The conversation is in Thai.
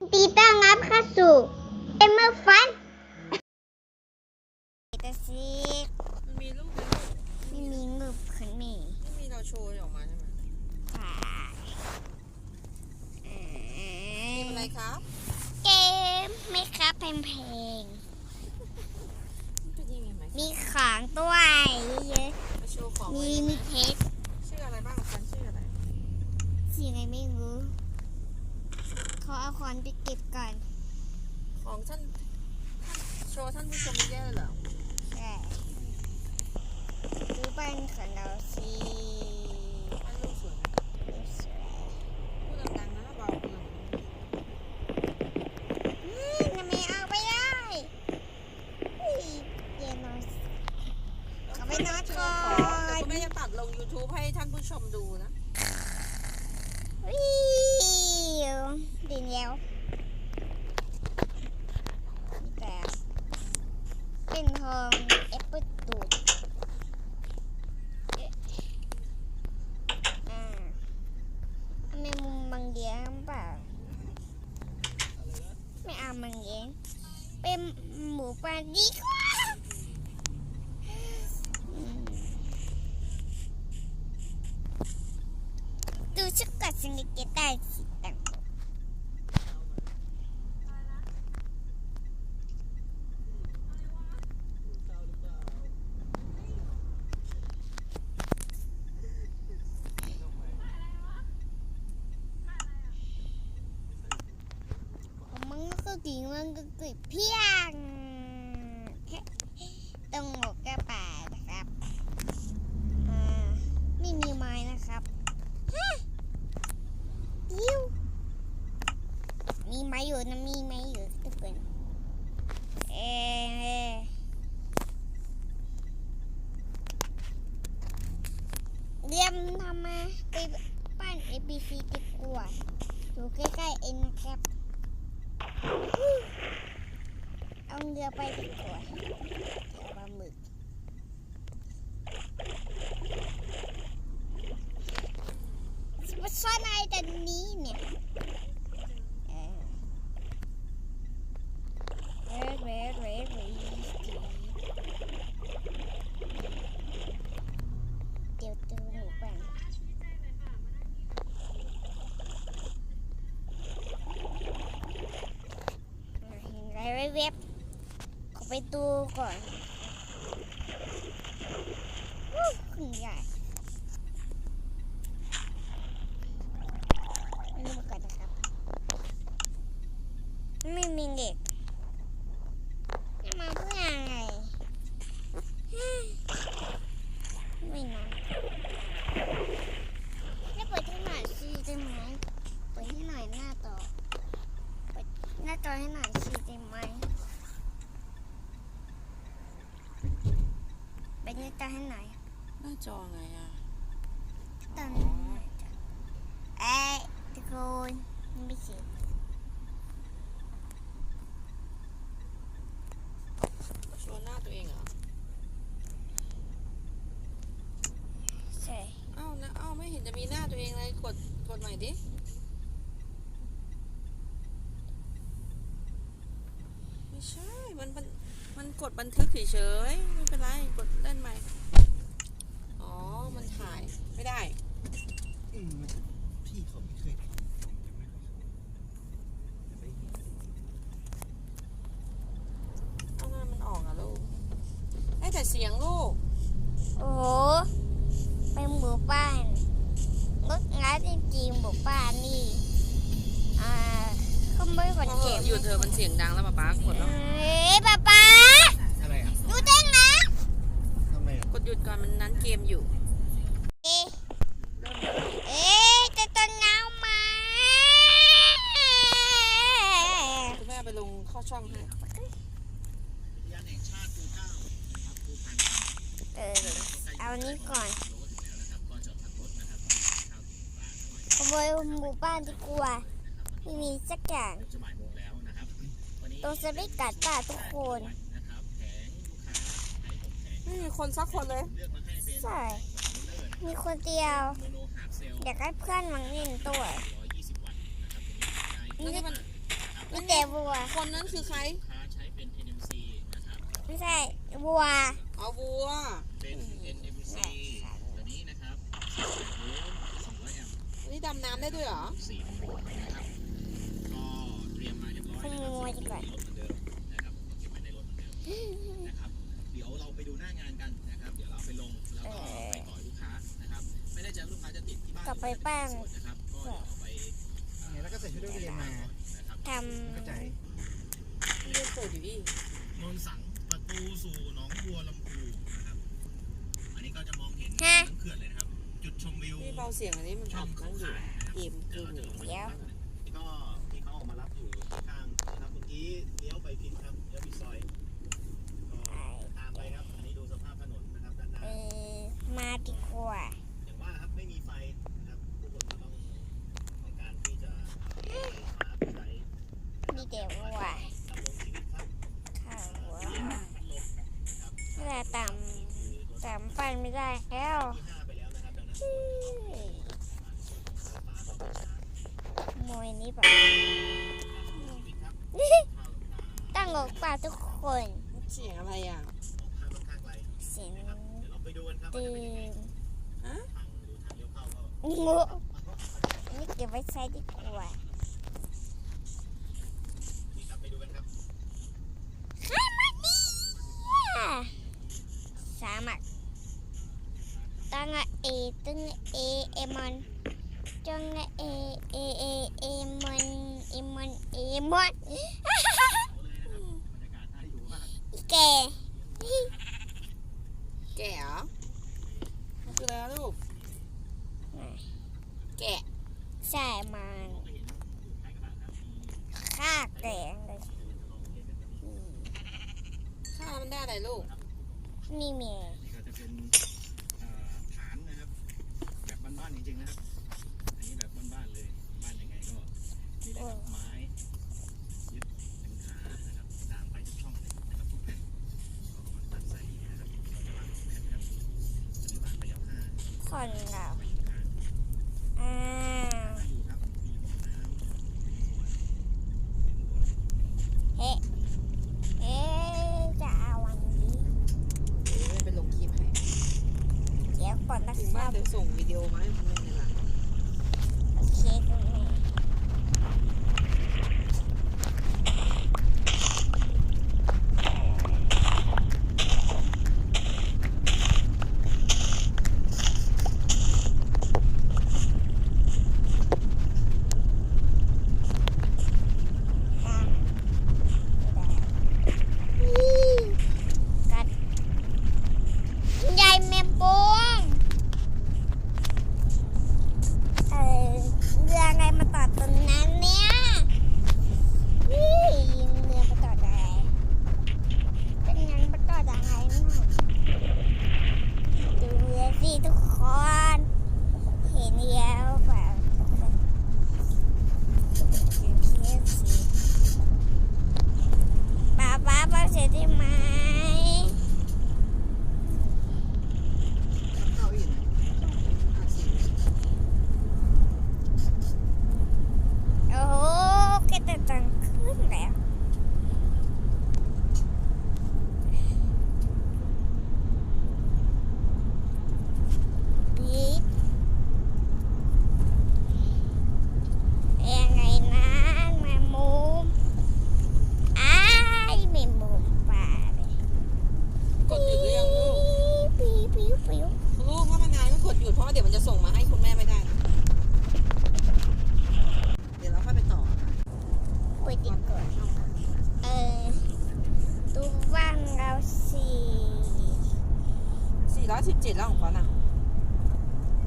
ตีต้อนรับเข้าสู่เกมเมอร์ฟันตาซีมันมีรูปไหมไม่มีมือคนนี้ไม่มีเราโชว์ออกมาใช่ไหมค่ะเกมอะไรครับเกมไม่ครับเพลงมันเป็นยังไงไหมๆมีของด้วยเยอะมาโชว์ของๆไว้มีได้ไหมีเพชร ชื่ออะไรบ้างฟันชื่ออะไร สีอะไรไม่รู้เขาเอาคอนไปเก็บก่อน ของท่านโชว์ท่านผู้ชมไม่แย่เลยเหรอใช่ดูบ้านของเราสิท่านรูปสวยไหมพูดดังๆนะเบาเกินอืมทำไมเอาไปได้เฮ้ยเย็นหน่อยเอาไปนอนก่อนแต่คุณแม่จะตัดลง YouTube ให้ท่านผู้ชมดูนะวิวดินแล้วมีแต่เป็นทองแอปเปิลตูดเอ๊ะอ่าทำไมมุมบางเดีย งเปล่าไม่เอาบางเดียงเป็นหมูปลาดีกว่าอืมดูชุด กัดสนิทเกตได้สีต่างมันก็ถึงมันก็เกิดเพียงแค่ตรงหัวกระป๋านะครับไม่มีไม้นะครับฮะยิ้วมีไม้อยู่นะมีไม้อยู่ทุกคนเออเรียมทำมาไปบ้าน ABC ดีกว่าอยู่ใกล้ๆเองนะครับ เอาเรือไปดีกว่าเดี๋ยวปลาหมึกมาซ่อนอะไรตอนนี้เนี่ยเออเรดเรดเรดเรดเดี๋ยวตัวหนูก่อนอะเห็นอะไรเว็บ ไปดูก่อนวู้คุณใหญ่นี่มาก่อนนะครับ ไม่มีเด็กจะมาเพื่ออะไรไม่นะให้เปิดให้หน่อยสิได้ไหมเปิดให้หน่อยหน้าต่อ เปิดหน้าจอให้หน่อยสิได้ไหมเปิดหน้า จอให้หน่อยหน้าจอไงอะตอนนี้หน่อยจ้ะเอ้ยทุกคนไม่เสียโชว์หน้าตัวเองเหรอใช่ เอ้านะเอ้าไม่เห็นจะมีหน้าตัวเองเลยกดกดใหม่ดิ ไม่ใช่ มันมันมัน กดบันทึกเฉยๆไม่เป็นไร กดเล่นใหม่ อ๋อ มันถ่ายไม่ได้ อืมพี่เขาไม่เคยทำผมจะไม่ค่อยจะไม่เห็นเอาหน้ามันออกอะลูกได้แต่เสียงลูก โอ้โหเป็นหมู่บ้านงดงามจริงๆหมู่บ้านนี่ อ่าเขาไม่ขอนพอเหเก็บอะอยู่เธอะมันเสียงดังแล้วป๊าป๊ากดแล้ว เอ้ยป๊าป๊าอะไรอะ ดูเต้นนะทำไมอะกดหยุดก่อนมันนั้นเกมอยู่ เอ๊ะเอ๊ะจะต้นน้ำมาคุณแม่ไปลงเข้าช่องให้ยานแห่งชาติภูเก้านะครับภูพันเออเอานี้ก่อนนะครับก็จอดพักรถนะครับข้าวปลาขโมยหมู่บ้านดีกว่าไม่มีสักอย่างจะบ่ายโมงแล้วนะครับวันนี้ตรงสวิตกัดป่าทุกคน นะครับแผงลูกค้าไอ้ตกแผง ไม่มีคนสักคนเลยเลือกมาให้เป็นใช่ มีคนเดียวโมโนฮาร์ดเซลอยากให้เพื่อนมาเล่นด้วย120วัตต์นะครับแล้วที่มันคแต่วัว คนนั้นคือใครลูกค้าใช้เป็น NMC นะครับไม่ใช่วัว เอาวัว เป็น NMC ตัวนี้นะครับ200แอมป์อันนี้ดำน้ำได้ด้วยเหรอ4โวลต์นะครับก็เตรียมมาเรียบร้อยนะครับขโมยดีกว่า ติดที่บ้านกลับไปบ้านนะครับก็เดี๋ยวเอาไปเนี่ยแล้วก็ใส่ชุดนักเรียนมานะครับทเข้าใจเรียนสูตรอยู่ดินนสังประตูสู่หนองบัวลำพูนะครับ อันนี้ก็จะมองเห็นำฮะน้ำเขื่อนเลยนะครับ จุดชมวิวพี่เบาเสียงอันนี้มันช่องอัดเขานั่งอยู่ขายนะครับเกมกึ่งเดี๋ยวเราจะลงไปเดี๋ยวก็ที่เขาออกมารับอยู่ข้างนะครับเมื่อกี้เลี้ยวไปพิมพ์ครับเลี้ยวไปซอยก็ตามไปครับ อันนี้ดูสภาพถนนนะครับด้านหน้าเออมาดีกว่าอย่างว่าครับไม่มีไฟนะครับผู้คนก็ต้องต้องการที่จะเอาไฟฟ้าไปใช้ มีแต่วัว ดำรงชีวิตครับ ข้าววัว พัดลมนะครับ เวลาต่ำต่ำฟันไม่ได้แล้ว ที่ห้าไปแล้วนะครับดังนั้น เฮ้ย ไฟฟ้าต้องไปชาร์จ ขโมย นี้ป่ะชีวิตครับตั้งออกป่าทุกคนเสียงอะไรอะทางค่อนข้างไกลเสียงนะครับเดี๋ยวเราไปดูกันครับว่าตื่จะเป็นยังไงนฮะทางดูทางเลี้ยวเข้าก็งูอันนี้เก็บไว้ใช้ดีกว่านี่ครับไปดูกันครับสามัคตั้งเอตั้งเอเอมอน จังเอเอเอเอมอนเอมอนเอมอนเอาเลยนะครับบรรยากาศน่าอยู่มากแกแก่เหรอมันคืออะไรวะลูกแกะใช่มันก็เห็นอยู่ท้ายกระบะครับมีค่าแกงเลยข้าวมันได้อะไรลูกนี่เมีย นี่ก็จะเป็นเอ่อฐานนะครับ แบบบ้านๆจริงๆนะครับ มีแต่กับไม้ยึดเป็นขานะครับตามไปทุกช่องเลยนะครับทุกแผ่นก็มาตัดใส่นะครับเราจะวางแผ่นนะครับอันนี้วางไปแล้วห้าคนเราไปอีกห้าอ่าอยู่ครับมีบ่อน้ำเป็นบ่อเฮ้เอ๊ะจะเอาวันนี้ไม่ไปลงคลิปให้ เดี๋ยวก่อนนะถึงคบ้ารันบเดี๋ยวส่งวิดีโอมาให้คุณแม่ในหลังโอเคตรงนี้อะไม่ได้กัดยายแมงป่องเออเรืออะไรมาต่อตรงนั้นเนี่ยเฮ้ยเรือมาต่ออะไรเป็นยังมาต่ออะไรน่ะดูเรือสิทุกคน เห็นแล้วเปล่าดูเทียบสิป้าป้าป้าเสร็จได้ไหม เข้าอีกนะอะเสียง โอ้โหแกแต่ตังขึ้นแล้วปี๊ดยังไงนะแมามุมอ้ายไม่มุมป่าเลย กดหยุดหรือยังลูก ปิ้วปิ้วปิ้ว ลูกถ้ามันนานก็กดห ยุดเพราะว่าเดี๋ยวมันจะส่งมาให้คุณแม่ไม่ได้